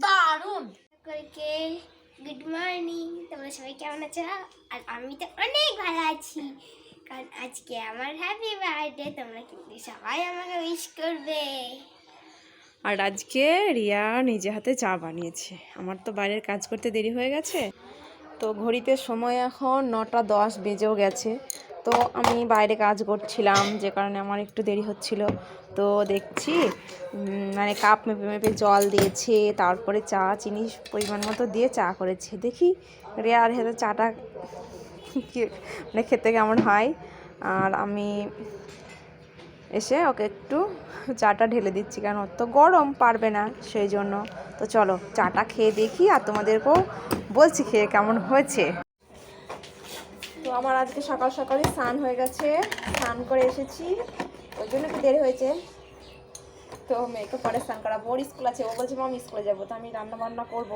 দারুণ। সকলকে good morning তোমরা সবাই কেমন আছো? আর আমি তো অনেক ভালো আছি। কারণ আজকে আমার হ্যাপি বার্থডে তোমরা কিন্তু সবাই আমাকে উইশ করবে। আর আজকে রিয়া নিজে হাতে চা বানিয়েছে। আমার তো বাইরের কাজ করতে দেরি হয়ে গেছে। তো ঘড়িতে সময় এখন নটা দশ বেজেও গেছে। তো আমি বাইরে কাজ করছিলাম, যে কারণে আমার একটু দেরি হচ্ছিল। তো দেখছি মানে কাপ মেপে মেপে জল দিয়েছে, তারপরে চা, চিনি পরিমাণ মতো দিয়ে চা করেছে। দেখি, রিয়ার হাতে চাটা মানে খেতে কেমন হয়? আর আমি এসে ওকে একটু চাটা ঢেলে দিচ্ছি, কারণ ওর তো গরম, পারবে না সেই জন্য। তো চলো, চাটা খেয়ে দেখি আর তোমাদেরকেও বলছি খেয়ে কেমন হয়েছে। আমার আজকে সকাল সকালই স্নান হয়ে গেছে। স্নান করে এসেছি। ওই জন্য একটু দেরি হয়েছে। তো মেয়েকে পরে স্নান করাবো। ওর স্কুল আছে। ও বলছে মা আমি স্কুলে যাব। তো আমি রান্না বান্না করব।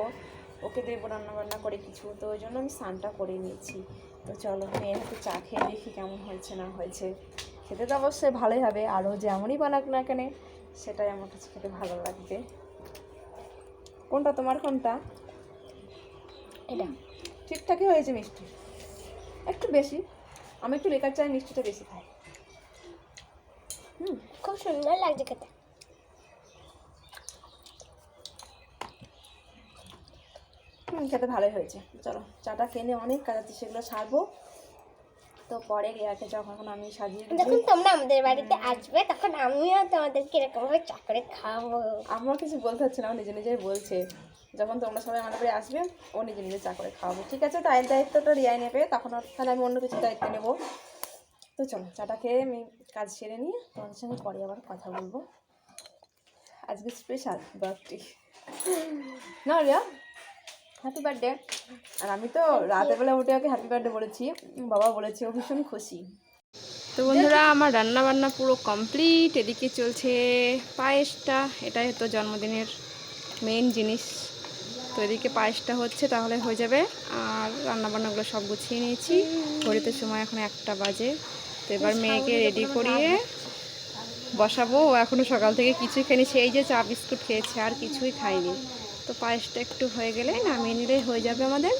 ওকে দেবো রান্না বান্না করে কিছু। তো ওই জন্য আমি স্নানটা করে নিয়েছি। তো চলো মেয়ের হাতে চা খেয়ে দেখি কেমন হয়েছে না হয়েছে। খেতে তো অবশ্যই ভালোই হবে। আরও যেমনই বানাক না কেন সেটাই আমার কাছে খেতে ভালো লাগবে। কোনটা? তোমার কোনটা? এটা। ঠিকঠাকই হয়েছে মিষ্টি। একটু বেশি। আমি একটু লেকার চাই মিষ্টিটা বেশি খাই। হুম খুব সুন্দর লাগছে খেতে। হুম খেতে ভালোই হয়েছে। চলো চাটা কেনে অনেক কাজ আছে সেগুলো সারবো। তো পরে রিয়াকে যখন আমি সাজিয়ে যখন তোমরা আমাদের বাড়িতে আসবে তখন আমিও তোমাদেরকে এরকম ভাবে চা করে খাব আমার কিছু বলতে হচ্ছে না নিজে নিজেই বলছে। যখন তোমরা সবাই আমাদের বাড়ি আসবে ও নিজে নিজে চা করে খাওয়াবো। ঠিক আছে তাই দায়িত্বটা রিয়াই নেবে। তখন তাহলে আমি অন্য কিছু দায়িত্ব নেব। তো চলো চাটা খেয়ে আমি কাজ সেরে নিয়ে তোমাদের সঙ্গে পরে আবার কথা বলব। আজকে স্পেশাল বার্থডে না রিয়া হ্যাপি বার্থডে আর আমি তো রাতের বেলা উঠে ওকে হ্যাপি বার্থডে বলেছি। বাবা বলেছে ও ভীষণ খুশি। তো বন্ধুরা আমার রান্না বান্না পুরো কমপ্লিট এদিকে চলছে পায়েসটা। এটাই তো জন্মদিনের মেন জিনিস। তো এদিকে পায়েসটা হচ্ছে তাহলে হয়ে যাবে। আর রান্না বান্নাগুলো সব গুছিয়ে নিয়েছি। ঘড়িতে সময় এখন একটা বাজে। তো এবার মেয়েকে রেডি করিয়ে বসাবো। ও এখনও সকাল থেকে কিছুই খাইনি সেই যে চা বিস্কুট খেয়েছে আর কিছুই খাইনি তো পায়েসটা একটু হয়ে গেলে নামিয়ে নিলে হয়ে যাবে আমাদের।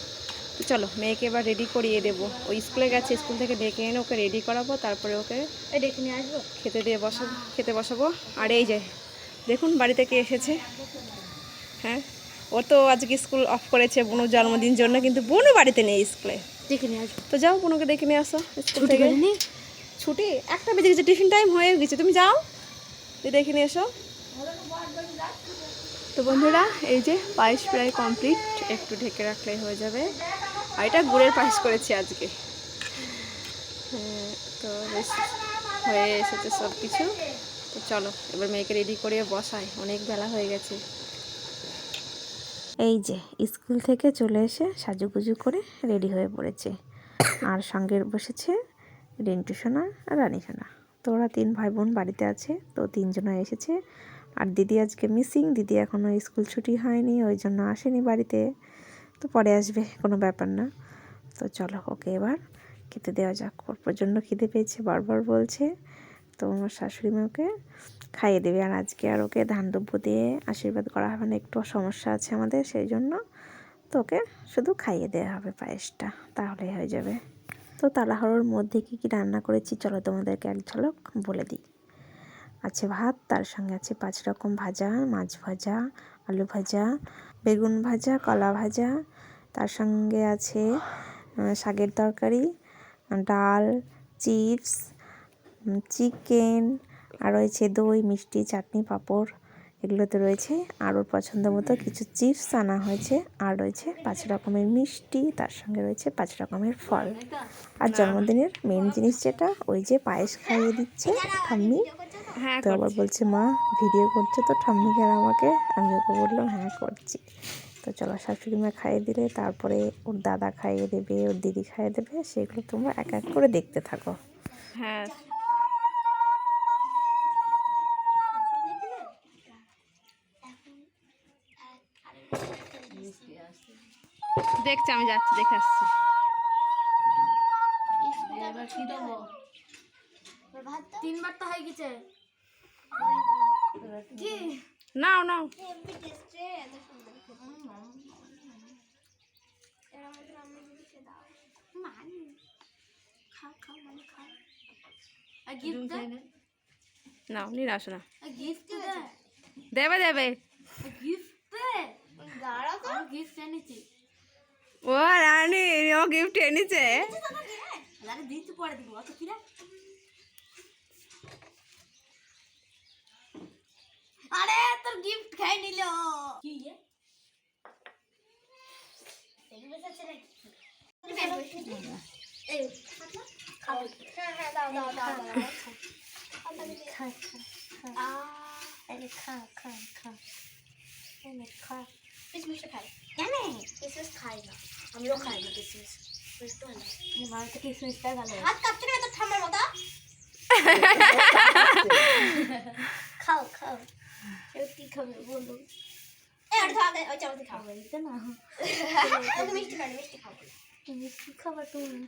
তো চলো মেয়েকে এবার রেডি করিয়ে দেবো। ও স্কুলে গেছে স্কুল থেকে ডেকে এনে ওকে রেডি করাবো। তারপরে ওকে ডেকে নিয়ে আসব? খেতে দিয়ে বসাবো খেতে বসাবো। আর এই যে দেখুন বাড়ি থেকে এসেছে। হ্যাঁ? ও তো আজকে স্কুল অফ করেছে বুনুর জন্মদিন জন্য কিন্তু বুনু বাড়িতে নেই স্কুলে। ডেকে নিয়ে আসব। তো যাও বুনুকে ডেকে নিয়ে আসো স্কুল থেকে। ছুটি? একটা বেজে গেছে টিফিন টাইম হয়ে গেছে। তুমি যাও দেখে নিয়ে এসো। তো বন্ধুরা এই যে পায়েস প্রায় কমপ্লিট একটু ঢেকে রাখলেই হয়ে যাবে। আর এটা গুড়ের পায়েস করেছি আজকে। হ্যাঁ, তো বেশ হয়ে এসেছে সব কিছু তো চলো এবার মেয়েকে রেডি করে বসাই। অনেক বেলা হয়ে গেছে। এই যে, স্কুল থেকে চলে এসে সাজুগুজু করে রেডি হয়ে পড়েছে। আর সঙ্গে বসেছে রিন্টু সোনা আর রানী সোনা। তো ওরা তিন ভাই বোন বাড়িতে আছে, তো তিনজনে এসেছে। আর দিদি আজকে মিসিং, দিদি এখনও স্কুল ছুটি হয়নি, ওই জন্য আসেনি বাড়িতে। তো পরে আসবে, কোনো ব্যাপার না। তো চলো, ওকে এবার খেতে দেওয়া যাক। ওর প্রচণ্ড খিদে পেয়েছে বারবার বলছে। তো আমার শাশুড়ি মাকে খাইয়ে দেবে। আর আজকে আর ওকে ধান দ্রব্য দিয়ে আশীর্বাদ করা হবে না একটু সমস্যা আছে আমাদের সেই জন্য তো ওকে শুধু খাইয়ে দেওয়া হবে পায়েসটা, তাহলেই হয়ে যাবে। তো তালাহরোর মধ্যে কী কী রান্না করেছি চলো তোমাদেরকে এক ঝলক বলে দিই। আছে ভাত, তার সঙ্গে আছে পাঁচ রকম ভাজা, মাছ ভাজা, আলু ভাজা, বেগুন ভাজা, কলা ভাজা, তার সঙ্গে আছে শাকের তরকারি, ডাল, চিপস চিকেন আর রয়েছে দই মিষ্টি চাটনি পাঁপড় এগুলোতে রয়েছে আর ওর পছন্দ মতো কিছু চিপস আনা হয়েছে। আর রয়েছে পাঁচ রকমের মিষ্টি তার সঙ্গে রয়েছে পাঁচ রকমের ফল। আর জন্মদিনের মেন জিনিস যেটা ওই যে পায়েস খাইয়ে দিচ্ছে ঠাম্মি। হ্যাঁ তো আবার বলছে মা ভিডিও করছে তো ঠাম্মি কেন আমাকে? আমি ওকে বললাম হ্যাঁ করছি। তো চলো শাশুড়ি মা খাইয়ে দিলে তারপরে ওর দাদা খাইয়ে দেবে ওর দিদি খাইয়ে দেবে সেগুলো তোমরা এক এক করে দেখতে থাকো। হ্যাঁ। দেখছি আমি যাচ্ছি দেখে আসছি। এবার কি দেবো? তিনবার তো হয়ে গেছে। কি? নাও নাও। এমনি টেস্টে এত সুন্দর এর মধ্যে আমি দিকে দাও মানে খাও খাও মানে খাও গিফট দে। না নিয়ে আসো না গিফট দেবে। দেবে গিফট দে। দাঁড়া তো। গিফট এনেছি। ও রানী ও গিফট এনেছে। আরে দিতে পরে দিব অত কি রে আরে তোর গিফট খাই নিল। কি হ্যাঁ হ্যাঁ খা খা আরে খা খা খাই জানে খাই না। আমিও খাই না কিসমিস বুঝতে পারলাম আমার তো কিসমিসটা ভালো হাত কাঁপছে না তো ঠান্ডার মতো খাও খাও। কি খাবে বলো মিষ্টি খাও। মিষ্টি খাও। তুমি কি খাবার তুমি।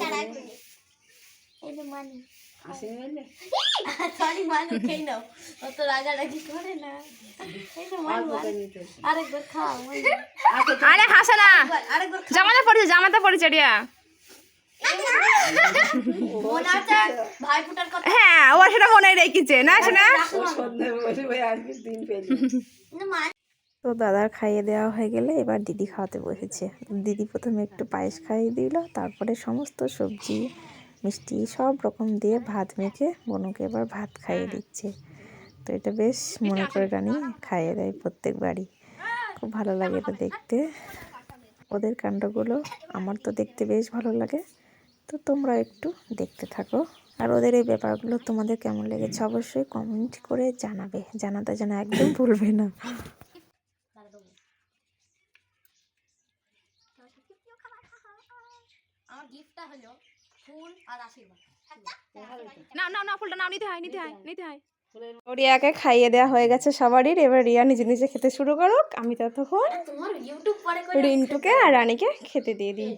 তারা একটু নে। এই সরি মানু খেয়ে নাও। অত রাগারাগি করে না। এই যে মানু আরেকবার খাও আরে হাসো না। জামাতে পড়েছে জামাতে পড়েছে রিয়া। হ্যাঁ ও সেটা মনে রেখেছে। না শোনা। তো দাদার খাইয়ে দেওয়া হয়ে গেলে এবার দিদি খাওয়াতে বসেছে। দিদি প্রথমে একটু পায়েস খাইয়ে দিল তারপরে সমস্ত সবজি মিষ্টি সব রকম দিয়ে ভাত মেখে বনুকে এবার ভাত খাইয়ে দিচ্ছে। তো এটা বেশ মনে করে রানি খাইয়ে দেয় প্রত্যেক বাড়ি। খুব ভালো লাগে এটা দেখতে। ওদের কাণ্ডগুলো আমার তো দেখতে বেশ ভালো লাগে। তো তোমরা একটু দেখতে থাকো। আর ওদের এই ব্যাপারগুলো তোমাদের কেমন লেগেছে অবশ্যই কমেন্ট করে জানাবে। জানাতে যেন একদম ভুলবে না। আমার গিফটটা হলো ফুল আর আশীর্বাদ। না না না ফুলটা নাও নিতে হয় নিতে হয় নিতে হয়। রিয়াকে খাইয়ে দেওয়া হয়ে গেছে সবারই। এবার রিয়া নিজে নিজে খেতে শুরু করুক। আমি ততক্ষণ তোমার ইউটিউব পরে করে রিন্টুকে আর রানীকে খেতে দিয়ে দিই।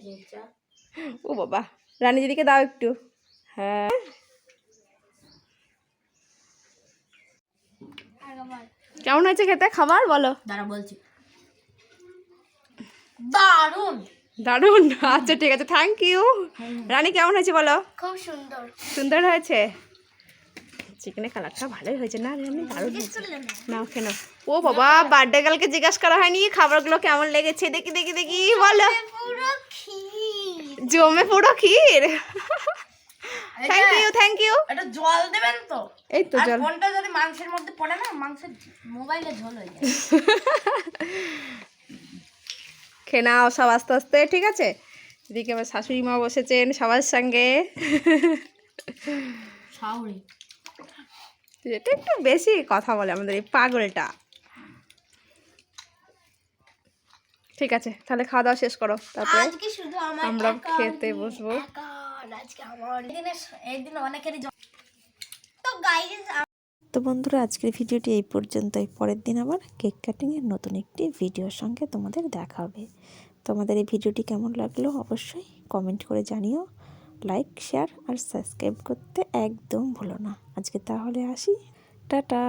ও বাবা রানী দিদিকে দাও একটু। হ্যাঁ। কেমন হয়েছে খেতে? খাবার বলো। দাঁড়া বলছি। দারুণ দারুণ। আচ্ছা ঠিক আছে থ্যাংক ইউ রানী কেমন হয়েছে বলো? খুব সুন্দর। সুন্দর হয়েছে? চিকেনের কালারটা ভালোই হয়েছে। না রানী দারুণ নাও কেন ও বাবা বার্থডে গার্লকে জিজ্ঞাসা করা হয়নি? খাবারগুলো কেমন লেগেছে? দেখি দেখি দেখি বলো। জমে পুরো ক্ষীর। থ্যাংক ইউ থ্যাংক ইউ এটা জল দেবেন তো? এই তো জল। ফোনটা যদি মাংসের মধ্যে পড়ে না মাংসের মোবাইলে ঝোল হয়ে যায়। খেয়ে নাও সব আস্তে আস্তে ঠিক আছে? এদিকে আমার শাশুড়ি মা বসেছেন সবার সঙ্গে। এটা একটু বেশি কথা বলে আমাদের এই পাগলটা। ঠিক আছে তাহলে খাওয়া দাওয়া শেষ করো তারপরে আমার খেতে বসবো। আজকে আমার এইদিনে অনেকেরই তো গাইস তো বন্ধুরা, আজকের ভিডিওটি এই পর্যন্তই। পরের দিন আবার কেক কাটিংয়ের নতুন একটি ভিডিওর সঙ্গে তোমাদের দেখা হবে। তোমাদের এই ভিডিওটি কেমন লাগল অবশ্যই কমেন্ট করে জানিও। লাইক শেয়ার আর সাবস্ক্রাইব করতে একদম ভুলো না। আজকে তাহলে আসি। টাটা!